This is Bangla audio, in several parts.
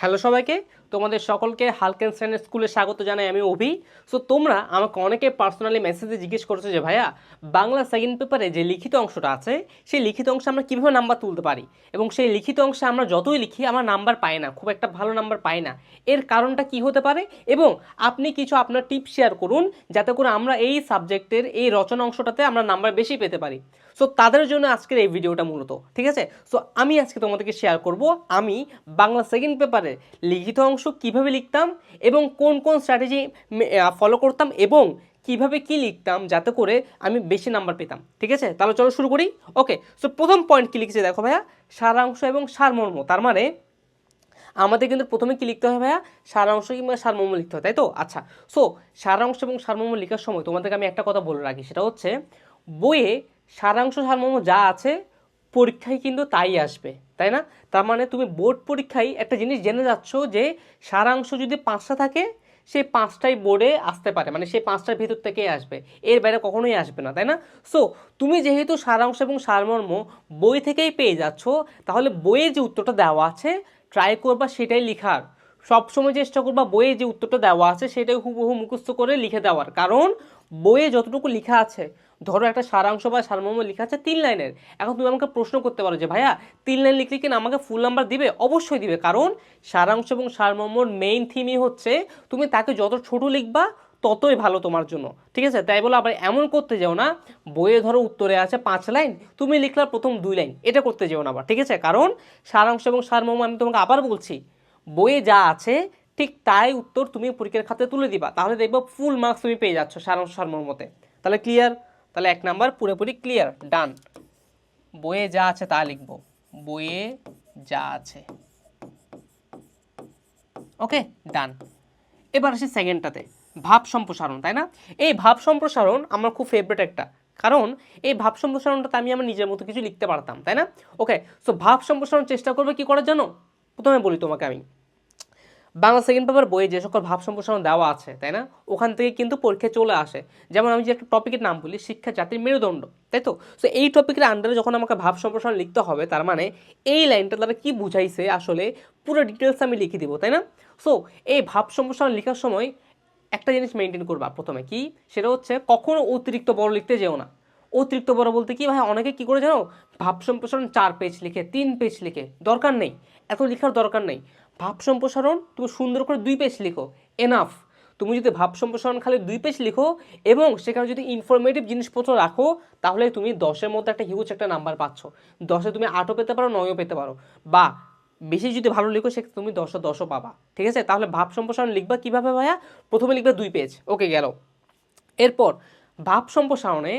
হ্যালো সবাইকে, তোমাদের সকলকে হালকেন স্ট্যান্ডার্ড স্কুলে স্বাগত জানাই আমি অভি। সো তোমরা আমাকে অনেকে পার্সোনালি মেসেজে জিজ্ঞেস করেছ যে, ভাইয়া, বাংলা সেকেন্ড পেপারে যে লিখিত অংশটা আছে, সেই লিখিত অংশে আমরা কীভাবে নাম্বার তুলতে পারি? এবং সেই লিখিত অংশে আমরা যতই লিখি, আমরা নাম্বার পাই না, খুব একটা ভালো নাম্বার পাই না। এর কারণটা কি হতে পারে? এবং আপনি কিছু আপনার টিপ শেয়ার করুন, যাতে করে আমরা এই সাবজেক্টের এই রচনা অংশটাতে আমরা নাম্বার বেশি পেতে পারি। সো তাদের জন্য আজকের এই ভিডিওটা মূলত, ঠিক আছে? সো আমি আজকে তোমাদেরকে শেয়ার করব, আমি বাংলা সেকেন্ড পেপারে লিখিত অংশ কীভাবে লিখতাম এবং কোন কোন স্ট্র্যাটেজি ফলো করতাম এবং কীভাবে কি লিখতাম যাতে করে আমি বেশি নাম্বার পেতাম। ঠিক আছে? তাহলে চলো শুরু করি। ওকে সো প্রথম পয়েন্ট কি লিখেছে দেখো ভাইয়া? সারাংশ এবং সারমর্ম। তার মানে আমাদের কিন্তু প্রথমে কি লিখতে হবে ভাইয়া? সারাংশ কিংবা সারমর্ম লিখতে হয়, তাই তো? আচ্ছা সো সারাংশ এবং সারমর্ম লেখার সময় তোমাদেরকে আমি একটা কথা বলে রাখি। সেটা হচ্ছে বইয়ে সারাংশ সারমর্ম যা আছে পরীক্ষায় কিন্তু তাই আসবে, তাই না? তার মানে তুমি বোর্ড পরীক্ষায় একটা জিনিস জেনে যাচ্ছ যে সারাংশ যদি পাঁচটা থাকে সেই পাঁচটাই বোর্ডে আসতে পারে মানে সেই পাঁচটার ভিতর থেকেই আসবে, এর বাইরে কখনোই আসবে না, তাই না? সো তুমি যেহেতু সারাংশ এবং সারমর্ম বই থেকেই পেয়ে যাচ্ছ, তাহলে বইয়ে যে উত্তরটা দেওয়া আছে ট্রাই করবা সেটাই লিখার। সবসময় চেষ্টা করবা বইয়ে যে উত্তরটা দেওয়া আছে, সেটাই হুবহু মুখস্থ করে লিখে দেওয়ার। কারণ বইয়ে যতটুকু লেখা আছে ধরো একটা সারাংশ বা সারমর্ম লেখা আছে তিন লাইনের। এখন তুমি আমাকে প্রশ্ন করতে পারো যে, ভাইয়া, তিন লাইন লিখলে কিনা আমাকে ফুল নাম্বার দিবে? অবশ্যই দিবে, কারণ সারাংশ এবং সারমর্মর মেইন থিমই হচ্ছে তুমি তাকে যত ছোট লিখবা, ততই ভালো তোমার জন্য। ঠিক আছে? তাই বলে, আবার এমন করতে যাও না, বইয়ে ধরো উত্তরে আছে পাঁচ লাইন, তুমি লিখলা প্রথম দুই লাইন, এটা করতে যেও না আবার। ঠিক আছে? কারণ সারাংশ এবং সারমর্ম আমি তোমাকে আবার বলছি, বইয়ে যা আছে, ঠিক তাই উত্তর তুমি পরীক্ষার খাতে তুলে দিবা। তাহলে দেখব ফুল মার্কস তুমি পেয়ে যাচ্ছ সারাংশ সারমর্মতে। তাহলে ক্লিয়ার তাহলে এক নাম্বার পুরোপুরি ক্লিয়ার ডান বইয়ে যা আছে তা লিখব। বইয়ে যা আছে। ওকে ডান এবার আসি সেকেন্ডটাতে ভাব সম্প্রসারণ, তাই না? এই ভাব সম্প্রসারণ আমার খুব ফেভারিট একটা। কারণ এই ভাব সম্প্রসারণটাতে আমি আমার নিজের মতো কিছু লিখতে পারতাম, তাই না? ওকে সো ভাব সম্প্রসারণ চেষ্টা করবে কি করার জন্য? প্রথমে বলি তোমাকে আমি। বাংলা সেকেন্ড পেপার বইয়ে যে সকল ভাব সম্প্রসারণ দেওয়া আছে, তাই না? ওখান থেকে কিন্তু পরীক্ষায় চলে আসে। যেমন আমি যে একটা টপিকের নাম বলি, শিক্ষা জাতির মেরুদণ্ড, তাই তো? সো এই টপিকের আন্ডারে যখন আমাকে ভাব সম্প্রসারণ লিখতে হবে, তার মানে এই লাইনটা তারা কী বুঝাইছে, আসলে পুরো ডিটেলস আমি লিখে দিব, তাই না? সো এই ভাব সম্প্রসারণ লেখার সময় একটা জিনিস মেনটেন করবা প্রথমে, কি? সেটা হচ্ছে কখনো অতিরিক্ত বড় লিখতে যেও না। অতিরিক্ত বড় বলতে কি, ভাই, অনেকে কি করে জানো? ভাব সম্প্রসারণ চার পেজ লিখে, তিন পেজ লিখে, দরকার নেই। এত লেখার দরকার নেই। ভাব সম্প্রসারণ, তুমি সুন্দর করে দুই পেজ লিখো এনাফ তুমি যদি ভাব সম্প্রসারণ খালি দুই পেজ লিখো এবং সেখানে যদি ইনফরমেটিভ জিনিসপত্র রাখো, তাহলে তুমি দশের মধ্যে একটা হিউজ একটা নাম্বার পাচ্ছ। দশে তুমি আটও পেতে পারো, নয়ও পেতে পারো। বা বেশি যদি ভালো লিখো সে তুমি দশও দশও পাবা। ঠিক আছে? তাহলে ভাব সম্প্রসারণ লিখবা কীভাবে ভাইয়া? প্রথমে লিখবে দুই পেজ ওকে গেল। এরপর, ভাব সম্প্রসারণে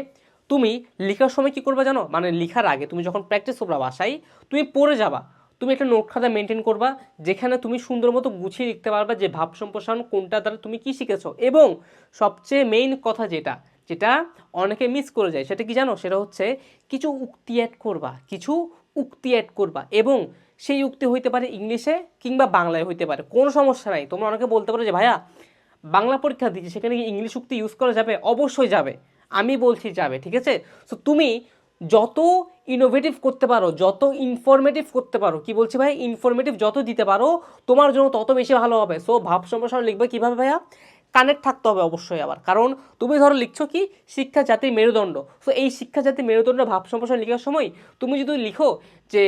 তুমি লেখার সময় কী করবে জানো? মানে লেখার আগে তুমি যখন প্র্যাকটিস করবা বাসায়, তুমি পড়ে যাবা। তুমি একটা নোট খাতা মেনটেন করবা, যেখানে তুমি সুন্দর মতো গুছিয়ে লিখতে পারবা যে ভাব সম্প্রসারণ কোনটা দ্বারা তুমি কি শিখেছো। এবং সবচেয়ে মেইন কথা যেটা যেটা অনেকে মিস করে যায়, সেটা কি জানো? সেটা হচ্ছে কিছু উক্তি অ্যাড করবা, কিছু উক্তি অ্যাড করবা এবং সেই উক্তি হইতে পারে ইংলিশে কিংবা বাংলায় হইতে পারে, কোনো সমস্যা নাই। তোমরা অনেকে বলতে পারো যে, ভাইয়া, বাংলা পরীক্ষা দিচ্ছি সেখানে কি ইংলিশ উক্তি ইউজ করা যাবে? অবশ্যই যাবে। আমি বলছি যাবে, ঠিক আছে? সো তুমি যত ইনোভেটিভ করতে পারো, যত ইনফরমেটিভ করতে পারো, কি বলছি ভাই? ইনফরমেটিভ যত দিতে পারো, তোমার জন্য তত বেশি ভালো হবে। সো ভাব সম্প্রসারণ লিখবে কীভাবে ভাইয়া? কানেক্ট থাকতে হবে অবশ্যই আবার। কারণ তুমি ধরো লিখছো কি, শিক্ষা জাতির মেরুদণ্ড। সো এই শিক্ষা জাতির মেরুদণ্ড ভাব সম্প্রসারণ লেখার সময় তুমি যদি লিখো যে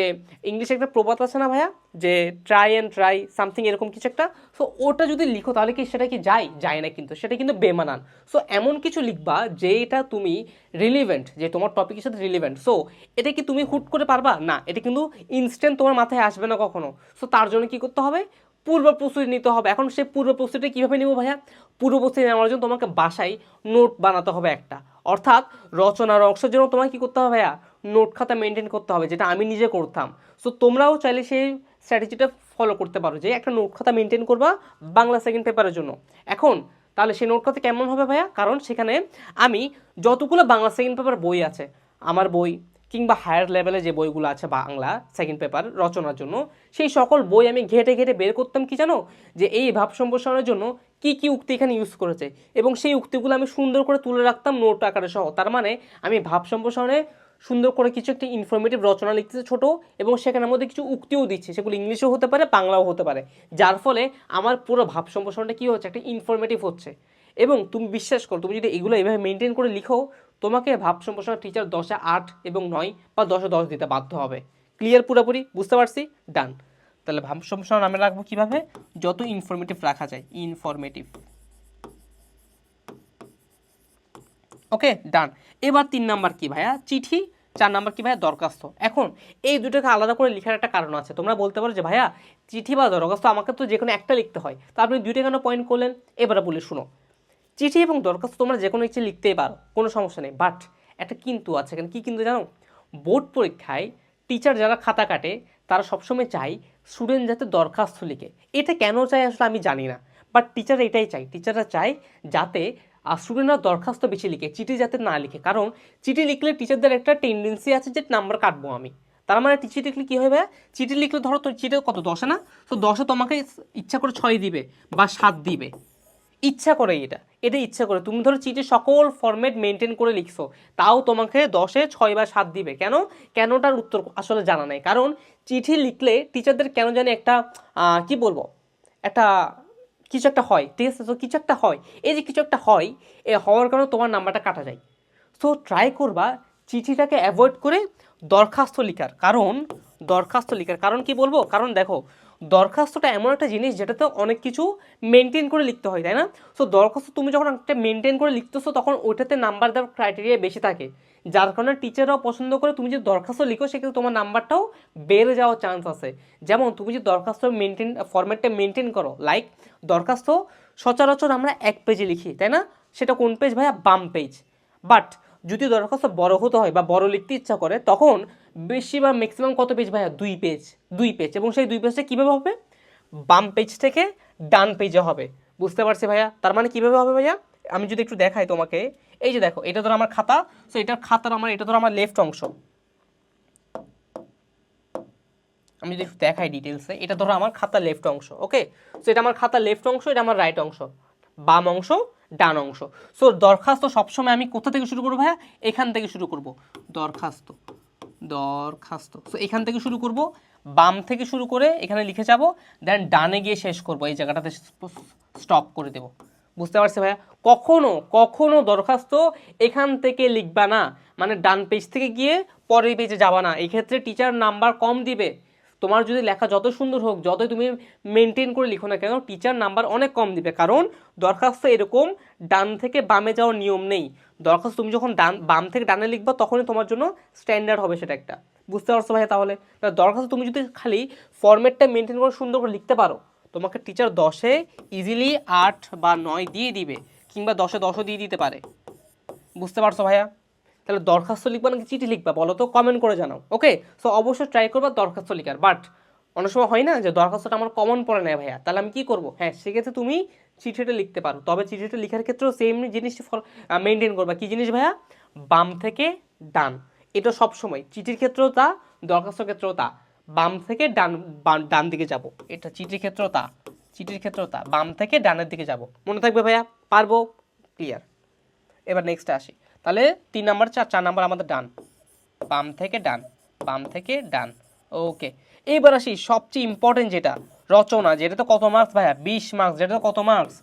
ইংলিশে একটা প্রবাদ আছে না ভাইয়া? যে ট্রাই অ্যান্ড ট্রাই সামথিং এরকম কিছু একটা। সো ওটা যদি লিখো তাহলে কি সেটা কি যায়? যায় না কিন্তু, সেটা কিন্তু বেমানান। সো এমন কিছু লিখবা যেটা তুমি রিলিভেন্ট যে তোমার টপিকের সাথে রিলিভেন্ট সো এটা কি তুমি হুট করে পারবা? না, এটা কিন্তু ইনস্ট্যান্ট তোমার মাথায় আসবে না কখনো। সো তার জন্য কি করতে হবে? পূর্ব প্রস্তুতি নিতে হবে। এখন সে পূর্ব প্রস্তুতি কীভাবে নেব ভাইয়া? পূর্ব প্রস্তুতি নেওয়ার জন্য তোমাকে বাসায় নোট বানাতে হবে একটা। অর্থাৎ রচনার অংশের জন্য তোমাকে কী করতে হবে ভাইয়া? নোট খাতা মেনটেন করতে হবে, যেটা আমি নিজে করতাম। সো তোমরাও চাইলে সেই স্ট্র্যাটেজিটা ফলো করতে পারো যে একটা নোট খাতা মেনটেন করবা বাংলা সেকেন্ড পেপারের জন্য। এখন, তাহলে সেই নোট খাতা কেমন হবে ভাইয়া? কারণ সেখানে আমি যতগুলো বাংলা সেকেন্ড পেপার বই আছে, আমার বই কিংবা হায়ার লেভেলে যে বইগুলো আছে বাংলা সেকেন্ড পেপার রচনার জন্য, সেই সকল বই আমি ঘেটে ঘেটে বের করতাম কি জানো? যে এই ভাব সম্প্রসারণের জন্য কি কি উক্তি এখানে ইউজ করেছে। এবং সেই উক্তিগুলো আমি সুন্দর করে তুলে রাখতাম নোট আকারে সহ। তার মানে আমি ভাব সম্প্রসারণে সুন্দর করে কিছু একটা ইনফরমেটিভ রচনা লিখতেছে ছোট, এবং সেখানের মধ্যে কিছু উক্তিও দিচ্ছে। সেগুলো ইংলিশেও হতে পারে, বাংলাও হতে পারে। যার ফলে আমার পুরো ভাব সম্প্রসারণটা কী হচ্ছে? একটা ইনফরমেটিভ হচ্ছে। এবং তুমি বিশ্বাস করো, তুমি যদি এগুলো এভাবে মেনটেন করে লিখো তোমাকে ভাব সম্প্রসারণ টিচার দশে আট এবং নয় বা দশে দশ দিতে বাধ্য হবে। ক্লিয়ার পুরোপুরি? বুঝতে পারছি? ডান তাহলে ভাব সম্প্রসারণ আমি রাখব কীভাবে? যত ইনফরমেটিভ রাখা যায় ইনফরমেটিভ ওকে ডান এবার তিন নাম্বার কি ভাইয়া? চিঠি, চার নাম্বার কি ভাইয়া? দরখাস্ত। এখন এই দুটোকে আলাদা করে লেখার একটা কারণ আছে। তোমরা বলতে পারো যে, ভাইয়া, চিঠি বা দরখাস্ত আমাকে তো যে কোনো একটা লিখতে হয়। তো আপনি দুইটা কেন পয়েন্ট করলেন? এবারে বলি শুনো। চিঠি এবং দরখাস্ত তোমরা যে কোনো ইচ্ছে লিখতেই পারো, কোনো সমস্যা নেই। বাট একটা কিন্তু আছে, এখানে কী কিন্তু জানো? বোর্ড পরীক্ষায় টিচার যারা খাতা কাটে, তারা সবসময় চাই স্টুডেন্ট যাতে দরখাস্ত লিখে। এটা কেন চায় আসলে আমি জানি না বাট টিচার এটাই চাই টিচাররা চায় যাতে আর স্টুডেন্টরা দরখাস্ত বেশি লিখে, চিঠি যাতে না লিখে। কারণ চিঠি লিখলে টিচারদের একটা টেন্ডেন্সি আছে যে নাম্বার কাটবো আমি। তার মানে চিঠি লিখলে কী হবে? চিঠি লিখলে ধরো তো, চিঠি কত? দশে না? তো দশে তোমাকে ইচ্ছা করে ছয় দিবে বা সাত দিবে। ইচ্ছা করে এটা এটা ইচ্ছা করে। তুমি ধরো চিঠি সকল ফরম্যাট মেনটেন করে লিখছো, তাও তোমাকে দশে ছয় বা সাত দিবে। কেন? কেনটার উত্তর আসলে জানা নেই। কারণ চিঠি লিখলে টিচারদের কেন জানি একটা কি বলব? একটা কিছু একটা হয় ঠিক আছে তো কিছু একটা হয়। এই যে কিছু একটা হয়, এ হওয়ার কারণে তোমার নাম্বারটা কাটা যায়। সো ট্রাই করবা চিঠিটাকে অ্যাভয়েড করে দরখাস্ত লিখার। কারণ, দরখাস্ত লিখার। কারণ কি বলব? কারণ দেখো দরখাস্তটা এমন একটা জিনিস যেটাতে অনেক কিছু মেনটেন করে লিখতে হয়, তাই না? সো দরখাস্ত তুমি যখন একটা মেনটেন করে লিখতেছো, তখন ওইটাতে নাম্বার দেওয়ার ক্রাইটেরিয়া বেশি থাকে। যার কারণে টিচাররাও পছন্দ করে তুমি যে দরখাস্ত লিখো, সেক্ষেত্রে তোমার নাম্বারটাও বেড়ে যাওয়ার চান্স আছে। যেমন, তুমি যে দরখাস্ত মেনটেন ফরম্যাটটা মেনটেন করো লাইক দরখাস্ত সচরাচর আমরা এক পেজে লিখি, তাই না? সেটা কোন পেজ ভাইয়া? বাম পেজ বাট যদি দরখাস্ত বড় হতে হয় বা বড় লিখতে ইচ্ছা করে, তখন বেশি বা ম্যাক্সিমাম কত পেজ ভাইয়া? দুই পেজ দুই পেজ এবং সেই দুই পেজটা কীভাবে হবে? বাম পেজ থেকে ডান পেজে হবে। বুঝতে পারছি ভাইয়া? তার মানে কীভাবে হবে ভাইয়া? আমি যদি একটু দেখাই তোমাকে। এই যে দেখো, এটা ধরো আমার খাতা। সো এটার খাতার আমার, এটা ধরো আমার লেফট অংশ। আমি যদি একটু দেখাই ডিটেলসে এটা ধরো আমার খাতার লেফট অংশ ওকে সো এটা আমার খাতার লেফট অংশ, এটা আমার রাইট অংশ। বাম অংশ, ডান অংশ। সো দরখাস্ত সবসময় আমি কোথা থেকে শুরু করব ভাইয়া? এখান থেকে শুরু করব। দরখাস্ত। দরখাস্ত। সো এখান থেকে শুরু করব, বাম থেকে শুরু করে এখানে লিখে যাব দেন ডানে গিয়ে শেষ করব, এই জায়গাটাতে স্টপ করে দেব। বুঝতে পারছি ভাইয়া? কখনো কখনো দরখাস্ত এখান থেকে লিখবা না। মানে ডান পেজ থেকে গিয়ে পরের পেজে যাবা না। এক্ষেত্রে টিচার নাম্বার কম দিবে। তোমার যদি লেখা যত সুন্দর হোক, যতই তুমি মেনটেন করে লিখো না কেন টিচার নাম্বার অনেক কম দিবে। কারণ দরখাস্ত এরকম ডান থেকে বামে যাওয়ার নিয়ম নেই। দরখাস্ত তুমি যখন ডান, বাম থেকে ডানে লিখবা, তখনই তোমার জন্য স্ট্যান্ডার্ড হবে সেটা একটা। বুঝতে পারছ ভাই তাহলে? দরখাস্ত তুমি যদি খালি ফরম্যাটটা মেনটেন করে সুন্দর করে লিখতে পারো, তোমাকে টিচার দশে ইজিলি আট বা নয় দিয়ে দিবে, কিংবা দশে দশও দিয়ে দিতে পারে। বুঝতে পারছ ভাইয়া? তাহলে দরখাস্ত লিখবা নাকি চিঠি লিখবা, বলো তো কমেন্ট করে জানাও ওকে সো অবশ্যই ট্রাই করবা দরখাস্ত লিখার বাট অনেক সময় হয় না যে দরখাস্তটা আমার কমন পড়ে নেয় ভাইয়া। তাহলে আমি কি করব? হ্যাঁ সেক্ষেত্রে তুমি চিঠিটা লিখতে পারো। তবে চিঠিটা লেখার ক্ষেত্রেও সেম জিনিসটি মেনটেন করবা। কি জিনিস ভাইয়া? বাম থেকে ডান। এটা সব সময়। চিঠির ক্ষেত্রেও তা দরখাস্ত ক্ষেত্রেও তা। বাম থেকে ডান ডান দিকে যাব। এটা চিঠির ক্ষেত্রেও তা। চিঠির ক্ষেত্রেও তা। বাম থেকে ডানের দিকে যাব। মনে থাকবে ভাইয়া? পারব? ক্লিয়ার এবার নেক্সটে আসি। তাহলে তিন নাম্বার, চার চার নাম্বার আমাদের ডান। বাম থেকে ডান। বাম থেকে ডান। ওকে এইবার আসি সবচেয়ে ইম্পর্টেন্ট যেটা, রচনা, যেটা তো কত মার্কস ভাইয়া? বিশ মার্কস যেটা তো কত মার্কস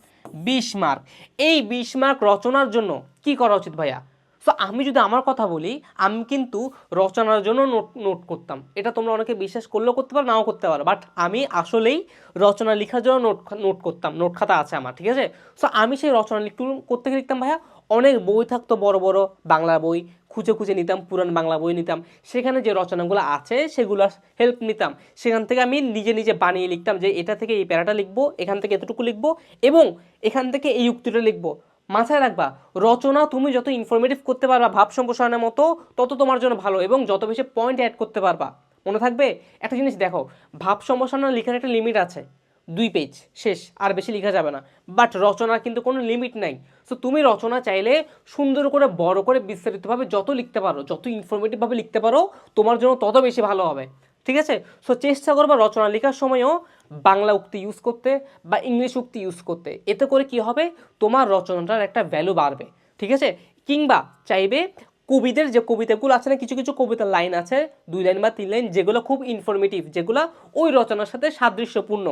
বিশ মার্ক এই বিশ মার্ক রচনার জন্য কি করা উচিত ভাইয়া? সো আমি যদি আমার কথা বলি, আমি কিন্তু রচনার জন্য নোট নোট করতাম। এটা তোমরা অনেকে বিশ্বাস করলেও করতে পারো, নাও করতে পারো। বাট আমি আসলেই রচনা লেখার জন্য নোট নোট করতাম, নোট খাতা আছে আমার, ঠিক আছে? সো আমি সেই রচনা লিখতে, করতে লিখতাম ভাইয়া? অনেক বই থাকতো, বড় বড় বাংলা বই। খুঁজে খুঁজে নিতাম, পুরান বাংলা বই নিতাম। সেখানে যে রচনাগুলো আছে সেগুলোর হেল্প নিতাম। সেখান থেকে আমি নিজে নিজে বানিয়ে লিখতাম যে, এটা থেকে এই প্যারাটা লিখব, এখান থেকে এতটুকু লিখব এবং এখান থেকে এই উক্তিটা লিখব। মাথায় রাখবা, রচনা তুমি যত ইনফরমেটিভ করতে পারবা, ভাব সম্প্রসারণের মতো, তত তোমার জন্য ভালো এবং যত বেশি পয়েন্ট অ্যাড করতে পারবা। মনে থাকবে? একটা জিনিস দেখো, ভাব সম্প্রসারণ লেখার একটা লিমিট আছে। দুই পেজ শেষ, আর বেশি লেখা যাবে না। বাট রচনার কিন্তু কোনো লিমিট নাই। সো তুমি রচনা চাইলে সুন্দর করে, বড় করে, বিস্তারিতভাবে যত লিখতে পারো, যত ইনফরমেটিভভাবে লিখতে পারো, তোমার জন্য তত বেশি ভালো হবে। ঠিক আছে? সো চেষ্টা করবা রচনা লেখার সময়ও বাংলা উক্তি ইউজ করতে বা ইংলিশ উক্তি ইউজ করতে। এতে করে কি হবে? তোমার রচনাটার একটা ভ্যালু বাড়বে। ঠিক আছে? কিংবা চাইবে কবিদের যে কবিতাগুলো আছে না, কিছু কিছু কবিতার লাইন আছে, দুই লাইন বা তিন লাইন যেগুলো খুব ইনফরমেটিভ যেগুলো ওই রচনার সাথে সাদৃশ্যপূর্ণ।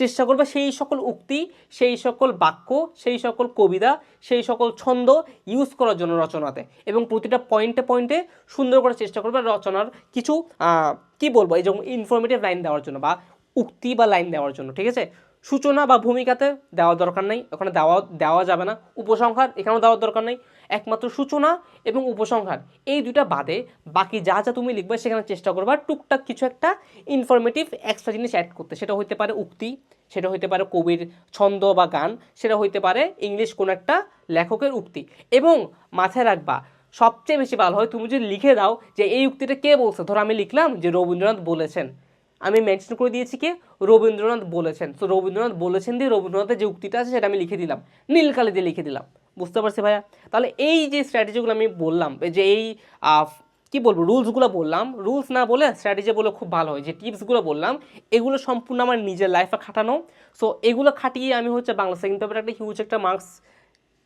চেষ্টা করবে, সেই সকল উক্তি, সেই সকল বাক্য, সেই সকল কবিতা, সেই সকল ছন্দ ইউজ করার জন্য রচনাতে। এবং প্রতিটা পয়েন্টে পয়েন্টে সুন্দর করে চেষ্টা করবে রচনার কিছু কি বলব, এই যেমন ইনফরমেটিভ লাইন দেওয়ার জন্য বা উক্তি বা লাইন দেওয়ার জন্য, ঠিক আছে? সূচনা বা ভূমিকাতে দেওয়ার দরকার নেই, ওখানে দেওয়া দেওয়া যাবে না। উপসংহার, এখানেও দেওয়ার দরকার নেই। একমাত্র সূচনা এবং উপসংহার। এই দুটা বাদে বাকি যা যা তুমি লিখবে সেখানে চেষ্টা করবা টুকটাক কিছু একটা ইনফরমেটিভ এক্সট্রা জিনিস অ্যাড করতে। সেটা হইতে পারে উক্তি, সেটা হইতে পারে কবির ছন্দ বা গান, সেটা হইতে পারে ইংলিশ কোনো একটা লেখকের উক্তি। এবং মাথায় রাখবা, সবচেয়ে বেশি ভালো হয় তুমি যদি লিখে দাও যে এই উক্তিটা কে বলছে? ধরো আমি লিখলাম যে রবীন্দ্রনাথ বলেছেন। আমি মেনশন করে দিয়েছি কি? রবীন্দ্রনাথ বলেছেন। তো রবীন্দ্রনাথ বলেছেন দিয়ে রবীন্দ্রনাথের যে উক্তিটা আছে, সেটা আমি লিখে দিলাম। নীল কালি দিয়ে লিখে দিলাম। বুঝতে পারছি ভাইয়া? তাহলে এই যে স্ট্র্যাটেজিগুলো আমি বললাম যে এই কি বলব রুলসগুলো বললাম রুলস না বলে স্ট্র্যাটেজি বলে খুব ভালো হয়। যে টিপসগুলো বললাম, এগুলো সম্পূর্ণ আমার নিজের লাইফে খাটানো। সো এগুলো খাটিয়ে আমি হচ্ছে বাংলা সেকেন্ড পেপারে একটা হিউজ একটা মার্কস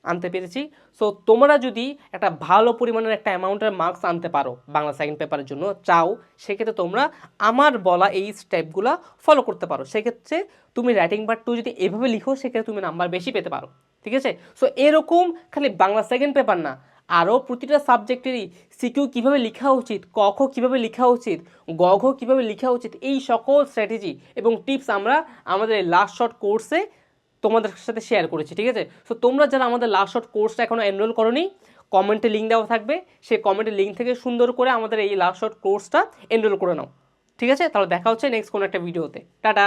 আনতে পেরেছি। সো তোমরা যদি একটা ভালো পরিমাণের একটা অ্যামাউন্টের মার্কস আনতে পারো বাংলা সেকেন্ড পেপারের জন্য, চাও, সেক্ষেত্রে তোমরা আমার বলা এই স্টেপগুলো ফলো করতে পারো। সেক্ষেত্রে তুমি রাইটিং পার্ট টু যদি এভাবে লিখো, সেক্ষেত্রে তুমি নাম্বার বেশি পেতে পারো। ঠিক আছে? সো এরকম খালি বাংলা সেকেন্ড পেপার না আরও প্রতিটা সাবজেক্টেরই সিকিউ কীভাবে লেখা উচিত, ক খ কীভাবে লেখা উচিত, গ ঘ কীভাবে লেখা উচিত, এই সকল স্ট্র্যাটেজি এবং টিপস আমরা আমাদের লাস্ট শর্ট কোর্সে তোমাদের সাথে শেয়ার করেছি, ঠিক আছে? সো তোমরা যারা আমাদের লাস্ট শর্ট কোর্সটা এখনও এনরোল করোনি কমেন্টে লিঙ্ক দেওয়া থাকবে। সেই কমেন্টের লিঙ্ক থেকে সুন্দর করে আমাদের এই লাস্ট শর্ট কোর্সটা এনরোল করে নাও, ঠিক আছে? তাহলে দেখা হচ্ছে নেক্সট কোনো একটা ভিডিওতে টাটা!